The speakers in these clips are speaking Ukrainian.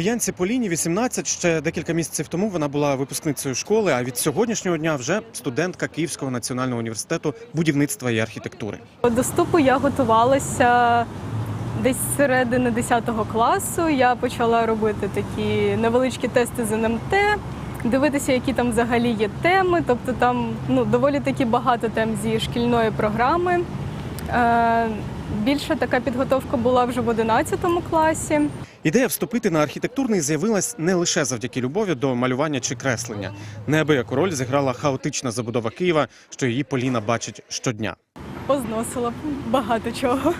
Янці Поліні 18. Ще декілька місяців тому вона була випускницею школи. А від сьогоднішнього дня вже студентка Київського національного університету будівництва і архітектури. До вступу я готувалася десь з середини 10 класу. Я почала робити такі невеличкі тести з НМТ, дивитися, які там взагалі є теми. Тобто там ну, доволі таки багато тем зі шкільної програми. Е, більше така підготовка була вже в 11 класі. Ідея вступити на архітектурний з'явилась не лише завдяки любові до малювання чи креслення. Неабияку роль зіграла хаотична забудова Києва, що її Поліна бачить щодня. Позносила багато чого.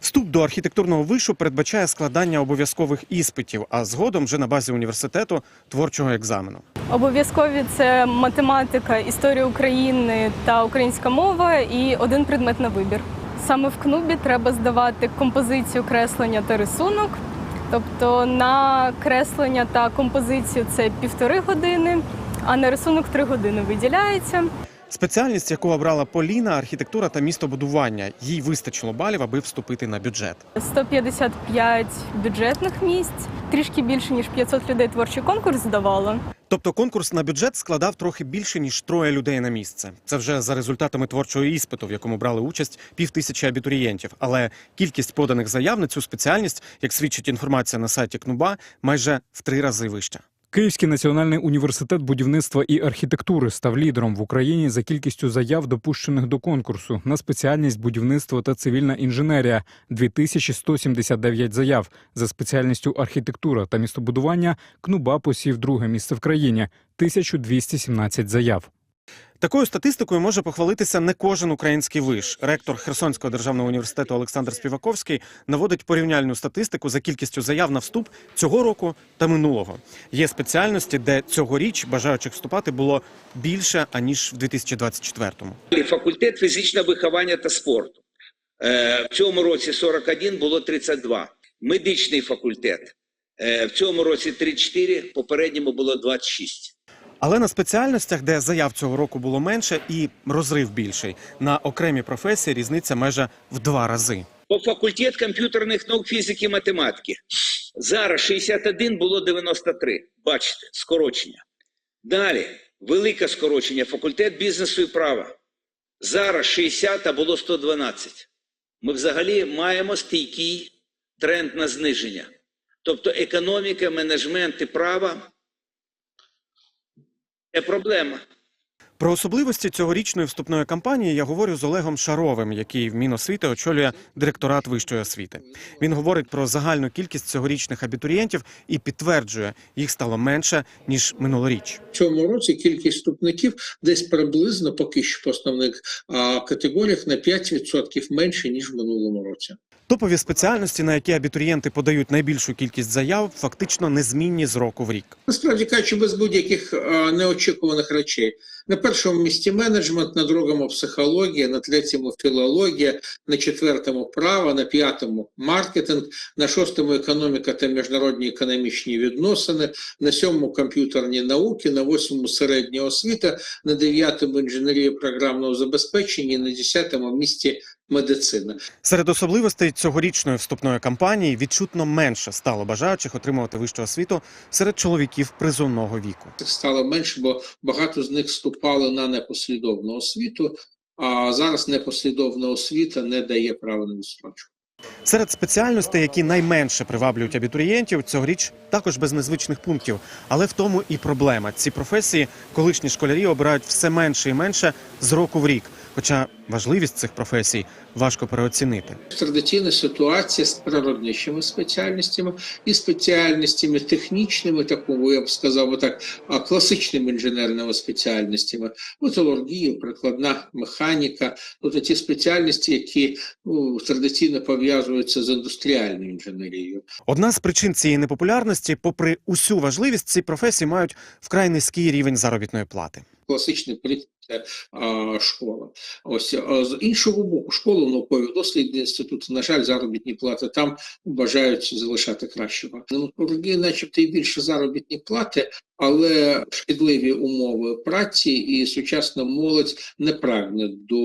Вступ до архітектурного вишу передбачає складання обов'язкових іспитів, а згодом вже на базі університету творчого екзамену. Обов'язкові це математика, історія України та українська мова і один предмет на вибір. Саме в КНУБі треба здавати композицію, креслення та рисунок. Тобто на креслення та композицію це півтори години, а на рисунок три години виділяється. Спеціальність, яку обрала Поліна, архітектура та містобудування. Їй вистачило балів, аби вступити на бюджет. 155 бюджетних місць, трішки більше ніж 500 людей творчий конкурс здавало. Тобто конкурс на бюджет складав трохи більше ніж троє людей на місце. Це вже за результатами творчого іспиту, в якому брали участь півтисячі абітурієнтів. Але кількість поданих заяв на цю спеціальність, як свідчить інформація на сайті КНУБА, майже в три рази вища. Київський національний університет будівництва і архітектури став лідером в Україні за кількістю заяв, допущених до конкурсу на спеціальність будівництво та цивільна інженерія 2179 заяв. За спеціальністю архітектура та містобудування КНУБА посів друге місце в країні 1217 заяв. Такою статистикою може похвалитися не кожен український виш. Ректор Херсонського державного університету Олександр Співаковський наводить порівняльну статистику за кількістю заяв на вступ цього року та минулого. Є спеціальності, де цьогоріч бажаючих вступати було більше аніж в 2024-му. Факультет фізичного виховання та спорту. Е, В цьому році 41, було 32. Медичний факультет. Е, В цьому році 34, попередньому було 26. Але на спеціальностях, де заяв цього року було менше і розрив більший, на окремі професії різниця майже в два рази. По факультет комп'ютерних наук, фізики і математики. Зараз 61, було 93. Бачите, скорочення. Далі, велике скорочення. Факультет бізнесу і права. Зараз 60, а було 112. Ми взагалі маємо стійкий тренд на зниження. Тобто економіка, менеджмент і право – це проблема. Про особливості цьогорічної вступної кампанії я говорю з Олегом Шаровим, який в Міносвіти очолює директорат вищої освіти. Він говорить про загальну кількість цьогорічних абітурієнтів і підтверджує, їх стало менше ніж минулоріч. В цьому році кількість вступників десь приблизно поки що по основних категоріях на 5% менше ніж в минулому році. Топові спеціальності, на які абітурієнти подають найбільшу кількість заяв, фактично незмінні з року в рік. Насправді кажучи, без будь-яких неочікуваних речей. На першому місці менеджмент, на другому психологія, на третьому філологія, на четвертому право, на п'ятому маркетинг, на шостому економіка та міжнародні економічні відносини, на сьомому комп'ютерні науки, на восьмому середня освіта, на дев'ятому інженерія програмного забезпечення, на десятому місці медицина. Серед особливостей цьогорічної вступної кампанії відчутно менше стало бажаючих отримувати вищу освіту серед чоловіків призовного віку. Стало менше, бо багато з них вступали на непослідовну освіту, а зараз непослідовна освіта не дає права на відстрочку. Серед спеціальностей, які найменше приваблюють абітурієнтів, цьогоріч також без незвичних пунктів. Але в тому і проблема. Ці професії колишні школярі обирають все менше і менше з року в рік. Хоча важливість цих професій важко переоцінити. Традиційна ситуація з природничими спеціальностями і спеціальностями технічними, такому я б сказав, так, а, класичними інженерними спеціальностями, металургія, прикладна механіка, тобто ті спеціальності, які ну, традиційно пов'язуються з індустріальною інженерією. Одна з причин цієї непопулярності, попри усю важливість, ці професії мають вкрай низький рівень заробітної плати. класичний школа. Ось з іншого боку, школа наукові дослідні інститути, на жаль, заробітні плати там бажають залишати кращого. Ну, вроді, начебто, і більше заробітні плати, але шкідливі умови праці і сучасна молодь не прагне до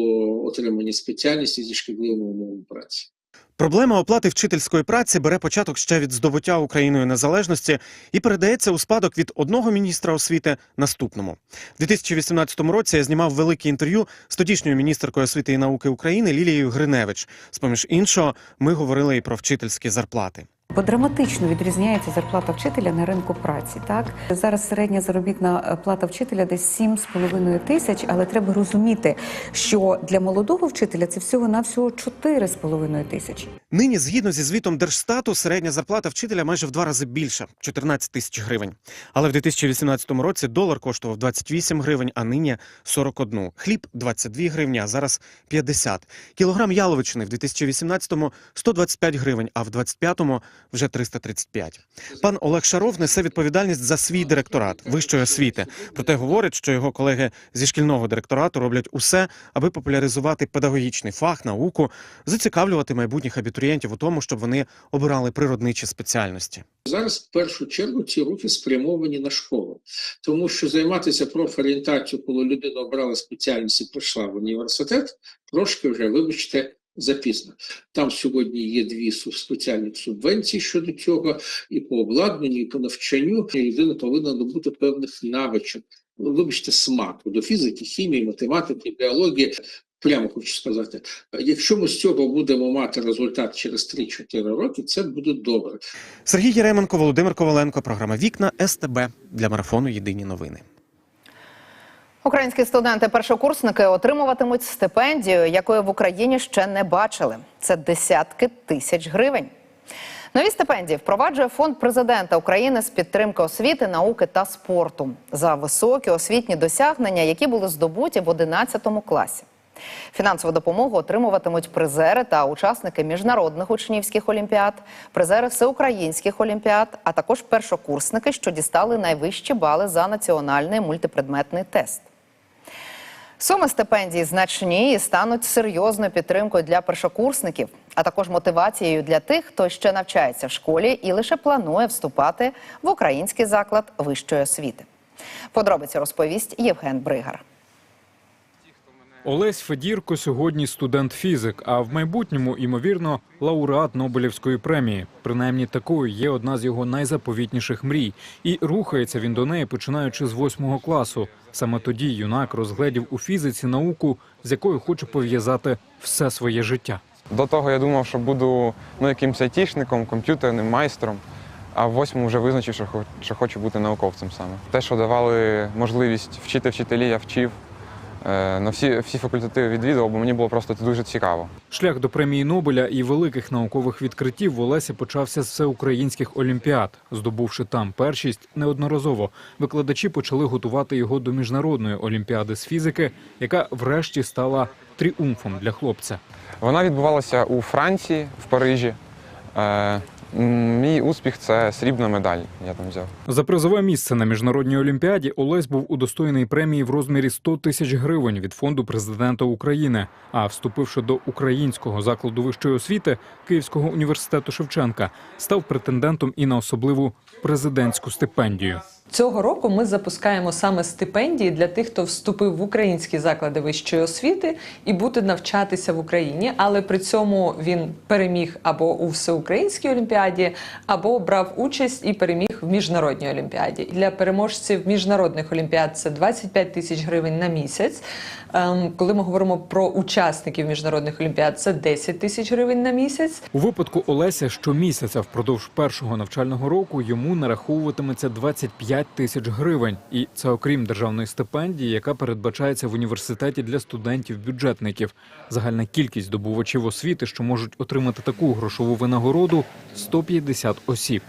отримання спеціальності зі шкідливими умовами праці. Проблема оплати вчительської праці бере початок ще від здобуття Україною незалежності і передається у спадок від одного міністра освіти наступному. В 2018 році я знімав велике інтерв'ю з тодішньою міністеркою освіти і науки України Лілією Гриневич. З поміж іншого, ми говорили і про вчительські зарплати. Бо драматично відрізняється зарплата вчителя на ринку праці. Так зараз середня заробітна е, плата вчителя десь 7,5 тисяч, але треба розуміти, що для молодого вчителя це всього навсього 4,5 тисячі. Нині, згідно зі звітом Держстату, середня зарплата вчителя майже в два рази більша 14 тисяч гривень. Але в 2018 році долар коштував 28 гривень, а нині 41. Хліб 22 гривні, а зараз 50. Кілограм яловичини в 2018-му 125 гривень, а в 25-му вже 335. Пан Олег Шаров несе відповідальність за свій директорат вищої освіти. Проте говорить, що його колеги зі шкільного директорату роблять усе, аби популяризувати педагогічний фах, науку, зацікавлювати майбутніх абітурієнтів у тому, щоб вони обирали природничі спеціальності. Зараз в першу чергу ці рухи спрямовані на школу, тому що займатися профорієнтацією, коли людина обрала спеціальність і прийшла в університет, трошки вже, вибачте, запізно. Там сьогодні є дві спеціальні субвенції щодо цього, і по обладнанню, і по навчанню людина повинна набути певних навичок. Ну, Вибачте, смаку до фізики, хімії, математики, біології. Прямо хочу сказати, якщо ми з цього будемо мати результат через 3-4 роки, це буде добре. Сергій Єременко, Володимир Коваленко, програма Вікна СТБ для марафону Єдині новини. Українські студенти-першокурсники отримуватимуть стипендію, якої в Україні ще не бачили. Це десятки тисяч гривень. Нові стипендії впроваджує фонд президента України з підтримки освіти, науки та спорту за високі освітні досягнення, які були здобуті в 11 класі. Фінансову допомогу отримуватимуть призери та учасники міжнародних учнівських олімпіад, призери всеукраїнських олімпіад, а також першокурсники, що дістали найвищі бали за національний мультипредметний тест. Суми стипендій значні і стануть серйозною підтримкою для першокурсників, а також мотивацією для тих, хто ще навчається в школі і лише планує вступати в український заклад вищої освіти. Подробиці розповість Євген Бригар. Олесь Федірко сьогодні студент-фізик, а в майбутньому, ймовірно, лауреат Нобелівської премії. Принаймні такою є одна з його найзаповітніших мрій. І рухається він до неї, починаючи з восьмого класу. Саме тоді юнак розгледів у фізиці науку, з якою хоче пов'язати все своє життя. До того я думав, що буду ну, якимось айтішником, комп'ютерним майстром. А в восьмому вже визначив, що хочу бути науковцем саме. Те, що давали можливість вчити вчителі, я вчив. Е, На всі, всі факультети відвідував, бо мені було просто це дуже цікаво. Шлях до премії Нобеля і великих наукових відкриттів в Олесі почався з всеукраїнських олімпіад. Здобувши там першість неодноразово, викладачі почали готувати його до міжнародної олімпіади з фізики, яка врешті стала тріумфом для хлопця. Вона відбувалася у Франції, в Парижі. Мій успіх це срібна медаль. Я там взяв. За призове місце на міжнародній олімпіаді Олесь був удостоєний премії в розмірі 100 тисяч гривень від фонду президента України. А вступивши до українського закладу вищої освіти Київського університету Шевченка, став претендентом і на особливу президентську стипендію. Цього року ми запускаємо саме стипендії для тих, хто вступив в українські заклади вищої освіти і буде навчатися в Україні, але при цьому він переміг або у всеукраїнській олімпіаді, або брав участь і переміг в міжнародній олімпіаді. Для переможців міжнародних олімпіад це 25 тисяч гривень на місяць. Ем, Коли ми говоримо про учасників міжнародних олімпіад, це 10 тисяч гривень на місяць. У випадку Олеся щомісяця впродовж першого навчального року йому нараховуватиметься 25 тисяч гривень, і це окрім державної стипендії, яка передбачається в університеті для студентів-бюджетників. Загальна кількість здобувачів освіти, що можуть отримати таку грошову винагороду 150 осіб.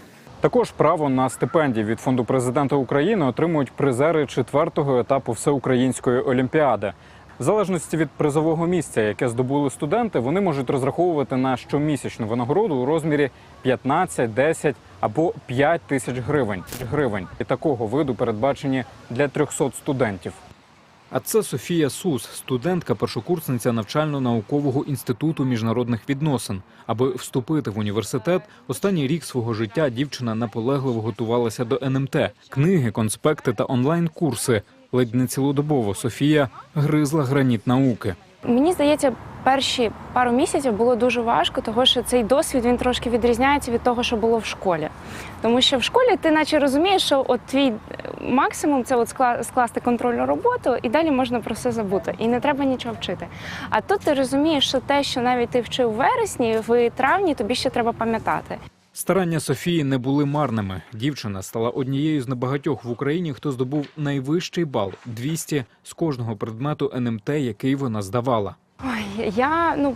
Також право на стипендії від фонду президента України отримують призери четвертого етапу всеукраїнської олімпіади. В залежності від призового місця, яке здобули студенти, вони можуть розраховувати на щомісячну винагороду у розмірі 15, 10 або 5 тисяч гривень. гривень. І такого виду передбачені для 300 студентів. А це Софія Сус, студентка, першокурсниця навчально-наукового інституту міжнародних відносин. Аби вступити в університет, останній рік свого життя дівчина наполегливо готувалася до НМТ. Книги, конспекти та онлайн-курси. Ледь не цілодобово Софія гризла граніт науки. Мені здається, перші пару місяців було дуже важко, тому що цей досвід він трошки відрізняється від того, що було в школі. Тому що в школі ти наче розумієш, що от твій е, максимум це от скла- скласти контрольну роботу, і далі можна про все забути. І не треба нічого вчити. А тут ти розумієш, що те, що навіть ти вчив у вересні, в травні тобі ще треба пам'ятати. Старання Софії не були марними. Дівчина стала однією з небагатьох в Україні, хто здобув найвищий бал 200 з кожного предмету НМТ, який вона здавала. Ой, я ну.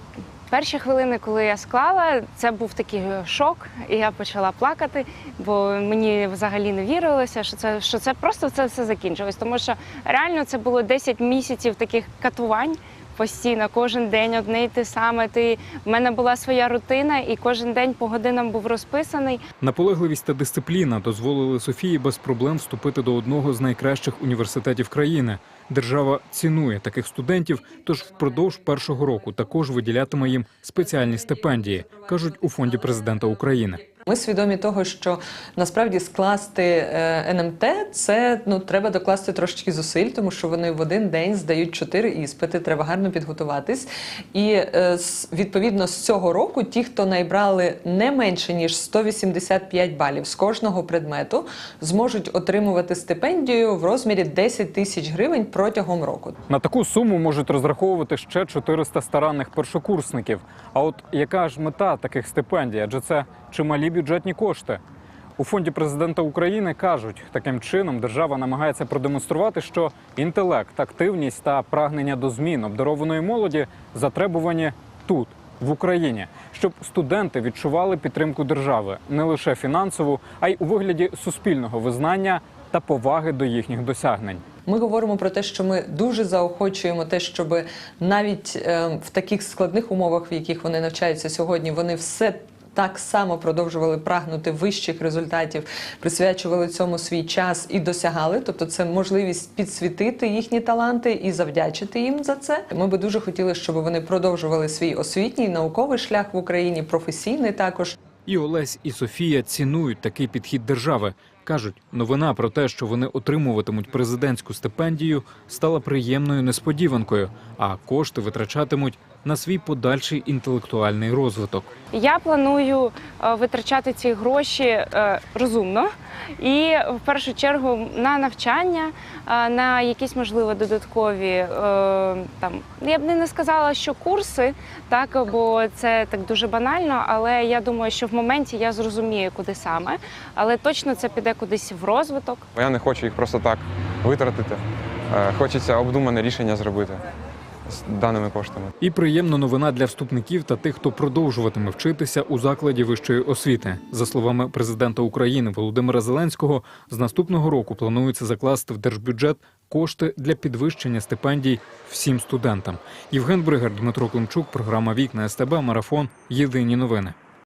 Перші хвилини, коли я склала, це був такий шок, і я почала плакати, бо мені взагалі не вірилося, що це що це просто це все закінчилось. Тому що реально це було 10 місяців таких катувань постійно, кожен день одне й те саме. Ти в мене була своя рутина, і кожен день по годинам був розписаний. Наполегливість та дисципліна дозволили Софії без проблем вступити до одного з найкращих університетів країни. Держава цінує таких студентів, тож впродовж першого року також виділятиме їм спеціальні стипендії, кажуть у фонді президента України. Ми свідомі того, що насправді скласти е, НМТ це ну треба докласти трошечки зусиль, тому що вони в один день здають чотири іспити. Треба гарно підготуватись. І е, відповідно з цього року ті, хто найбрали не менше ніж 185 балів з кожного предмету, зможуть отримувати стипендію в розмірі 10 тисяч гривень протягом року. На таку суму можуть розраховувати ще 400 старанних першокурсників. А от яка ж мета таких стипендій? Адже це чималі бюджетні кошти. У фонді президента України кажуть, таким чином держава намагається продемонструвати, що інтелект, активність та прагнення до змін обдарованої молоді затребувані тут, в Україні, щоб студенти відчували підтримку держави не лише фінансову, а й у вигляді суспільного визнання та поваги до їхніх досягнень. Ми говоримо про те, що ми дуже заохочуємо те, щоб навіть е, в таких складних умовах, в яких вони навчаються сьогодні, вони все. Так само продовжували прагнути вищих результатів, присвячували цьому свій час і досягали. Тобто, це можливість підсвітити їхні таланти і завдячити їм за це. Ми би дуже хотіли, щоб вони продовжували свій освітній науковий шлях в Україні, професійний також. І Олесь, і Софія цінують такий підхід держави. Кажуть, новина про те, що вони отримуватимуть президентську стипендію, стала приємною несподіванкою, а кошти витрачатимуть на свій подальший інтелектуальний розвиток. Я планую е, витрачати ці гроші е, розумно і в першу чергу на навчання, е, на якісь можливо додаткові там. Я б не сказала, що курси, так бо це так дуже банально. Але я думаю, що в моменті я зрозумію, куди саме. Але точно це піде кудись в розвиток. Я не хочу їх просто так витратити. Хочеться обдумане рішення зробити з даними коштами. І приємна новина для вступників та тих, хто продовжуватиме вчитися у закладі вищої освіти. За словами президента України Володимира Зеленського, з наступного року планується закласти в держбюджет кошти для підвищення стипендій всім студентам. Євген Бригар, Дмитро Климчук, програма Вікна СТБ, Марафон. Єдині новини.